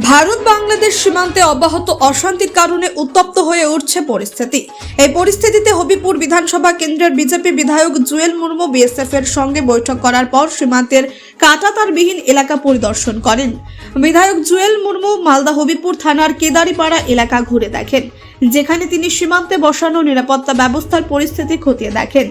ভারত বাংলাদেশ সীমান্তে অব্যাহত অশান্তির কারণে উত্তপ্ত হয়ে উঠছে পরিস্থিতি। এই পরিস্থিতিতে হবিপুর বিধানসভা কেন্দ্রের বিজেপি বিধায়ক জুয়েল মুর্মু বিএসএফ এর সঙ্গে বৈঠক করার পর সীমান্তের কাটাতারবিহীন এলাকা পরিদর্শন করেন। বিধায়ক জুয়েল মুর্মু মালদা হবিপুর থানার কেদারিপাড়া এলাকা ঘুরে দেখেন, যেখানে তিনি সীমান্তে বসানো নিরাপত্তা ব্যবস্থার পরিস্থিতি খতিয়ে দেখেন।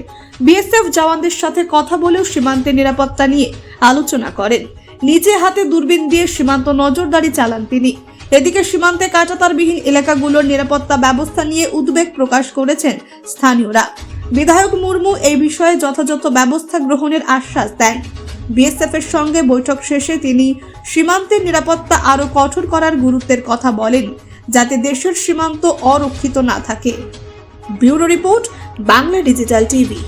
বিএসএফ জওয়ানদের সাথে কথা বলেও সীমান্তে নিরাপত্তা নিয়ে আলোচনা করেন। নিজে হাতে দূরবীন দিয়ে সীমান্ত নজরদারি চালান তিনি। এদিকে সীমান্তে কাঁটাতারবিহীন এলাকাগুলোর নিরাপত্তা ব্যবস্থা নিয়ে উদ্বেগ প্রকাশ করেছেন স্থানীয়রা। বিধায়ক মুর্মু এই বিষয়ে যথাযথ ব্যবস্থা গ্রহণের আশ্বাস দেন। বিএসএফ এর সঙ্গে বৈঠক শেষে তিনি সীমান্তের নিরাপত্তা আরও কঠোর করার গুরুত্বের কথা বলেন, যাতে দেশের সীমান্ত অরক্ষিত না থাকে। Bureau report, Bangla digital TV.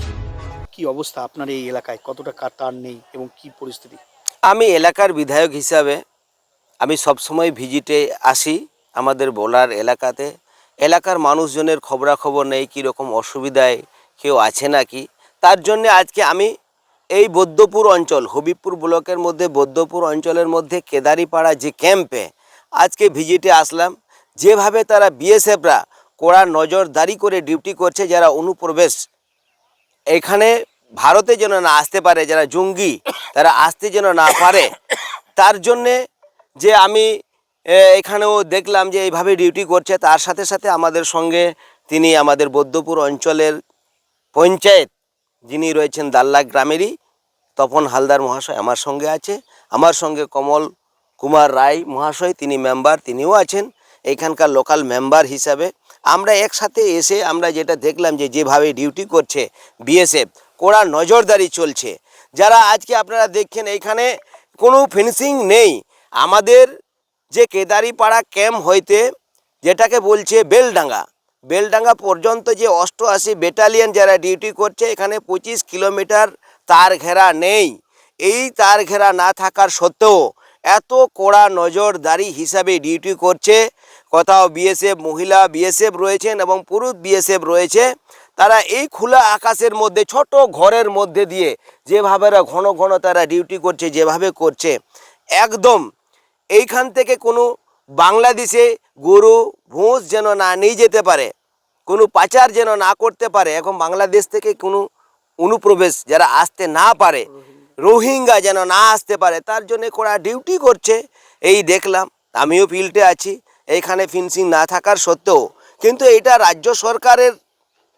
কি অবস্থা আপনার এই এলাকায়? কতটা কাতার নেই এবং কি পরিস্থিতি? আমি এলাকার বিধায়ক হিসাবে আমি সবসময় ভিজিটে আসি আমাদের বোলার এলাকাতে। এলাকার মানুষজনের খবরাখবর নেই, কীরকম অসুবিধায় কেউ আছে নাকি? তার জন্যে আজকে আমি এই বৌদ্ধপুর অঞ্চল, হবিবপুর ব্লকের মধ্যে বৌদ্ধপুর অঞ্চলের মধ্যে কেদারিপাড়া যে ক্যাম্পে আজকে ভিজিটে আসলাম। যেভাবে তারা বিএসএফরা কড়া নজরদারি করে ডিউটি করছে, যারা অনুপ্রবেশ, এখানে ভারতে যেন না আসতে পারে, যারা জঙ্গি তারা আসতে যেন না পারে। তার জন্যে যে আমি এখানেও দেখলাম যে এইভাবে ডিউটি করছে, তার সাথে সাথে আমাদের সঙ্গে তিনি আমাদের বৌদ্ধপুর অঞ্চলের পঞ্চায়েত যিনি রয়েছেন দাল্লা গ্রামেরই, তপন হালদার মহাশয় আমার সঙ্গে আছে। আমার সঙ্গে কমল কুমার রায় মহাশয়, তিনি মেম্বার তিনিও আছেন। এইখানকার লোকাল মেম্বার হিসাবে আমরা একসাথে এসে আমরা যেটা দেখলাম যে যেভাবে ডিউটি করছে বিএসএফ কড়া নজরদারি চলছে। যারা আজকে আপনারা দেখছেন এইখানে, কোনো ফিনিশিং নেই। আমাদের যে কেদারিপাড়া ক্যাম্প হইতে, যেটাকে বলছে বেলডাঙ্গা বেলডাঙ্গা পর্যন্ত যে অষ্টআশি ব্যাটালিয়ন যারা ডিউটি করছে, এখানে পঁচিশ কিলোমিটার তার ঘেরা নেই। এই তার ঘেরা না থাকার সত্ত্বেও, এত কড়া নজরদারি হিসাবে ডিউটি করছে। কোথাও বিএসএফ মহিলা বিএসএফ রয়েছেন এবং পুরুষ বিএসএফ রয়েছে। তারা এই খোলা আকাশের মধ্যে, ছোট ঘরের মধ্যে দিয়ে যেভাবে ঘন ঘন তারা ডিউটি করছে, যেভাবে করছে, একদম এইখান থেকে কোনো বাংলাদেশে গরু ভোঁস যেন না নিয়ে যেতে পারে, কোনো পাচার যেন না করতে পারে, এখন বাংলাদেশ থেকে কোনো অনুপ্রবেশ যারা আসতে না পারে, রোহিঙ্গা যেন না আসতে পারে, তার জন্য কড়া ডিউটি করছে, এই দেখলাম, আমিও ফিল্ডে আছি, এইখানে ফিনিশিং না থাকার সত্ত্বেও, কিন্তু এটা রাজ্য সরকারের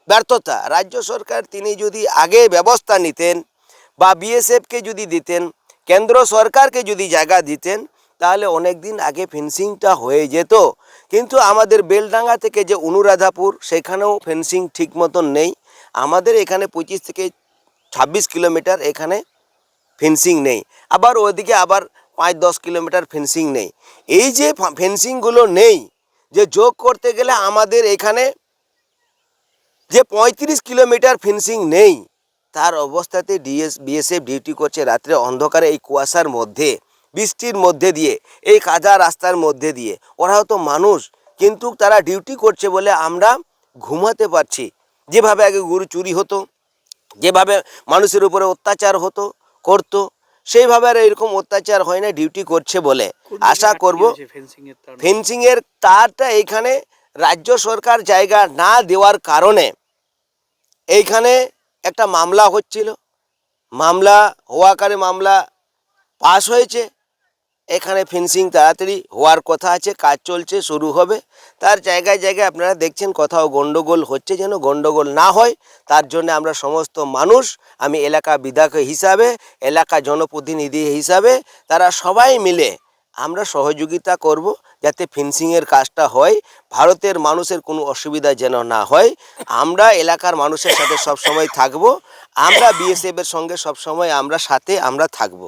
ব্যর্থতা। রাজ্য সরকার তিনি যদি আগে ব্যবস্থা নিতেন বা বিএসএফকে যদি দিতেন, কেন্দ্র সরকারকে যদি জায়গা দিতেন, তাহলে অনেক দিন আগে ফেন্সিংটা হয়ে যেত। কিন্তু আমাদের বেলডাঙ্গা থেকে যে অনুরাধাপুর, সেখানেও ফেন্সিং ঠিক মতন নেই। আমাদের এখানে পঁচিশ থেকে ছাব্বিশ কিলোমিটার এখানে ফেন্সিং নেই। আবার ওদিকে আবার পাঁচ দশ কিলোমিটার ফেন্সিং নেই। এই যে ফেন্সিংগুলো নেই, যে যোগ করতে গেলে আমাদের এখানে যে পঁয়ত্রিশ কিলোমিটার ফেন্সিং নেই তার অবস্থাতে ডিএস বিএসএফ ডিউটি করছে রাত্রে অন্ধকারে এই কুয়াশার মধ্যে বৃষ্টির মধ্যে দিয়ে এই কাদা রাস্তার মধ্যে দিয়ে। ওরাও তো মানুষ কিন্তু তারা ডিউটি করছে বলে আমরা ঘুমাতে পারছি। যেভাবে আগে গরু চুরি হতো যেভাবে মানুষের উপরে অত্যাচার হতো করতো সেইভাবে আর এরকম অত্যাচার হয় না ডিউটি করছে বলে। আশা করব ফেন্সিং এর ফেন্সিংয়ের তারটা এইখানে রাজ্য সরকার জায়গা না দেওয়ার কারণে এইখানে একটা মামলা হচ্ছিল। মামলা হওয়াকারে মামলা পাস হয়েছে। এখানে ফেন্সিং তাড়াতাড়ি হওয়ার কথা আছে, কাজ চলছে, শুরু হবে। তার জায়গায় জায়গায় আপনারা দেখছেন কোথাও গন্ডগোল হচ্ছে যেন গন্ডগোল না হয়। তার জন্য আমরা সমস্ত মানুষ, আমি এলাকা বিধায়ক হিসাবে, এলাকা জনপ্রতিনিধি হিসাবে, তারা সবাই মিলে আমরা সহযোগিতা করব যাতে ফিনিশিংয়ের কাজটা হয়, ভারতের মানুষের কোনো অসুবিধা যেন না হয়। আমরা এলাকার মানুষের সাথে সবসময় থাকব, আমরা বিএসএফের সঙ্গে সবসময় আমরা সাথে আমরা থাকব।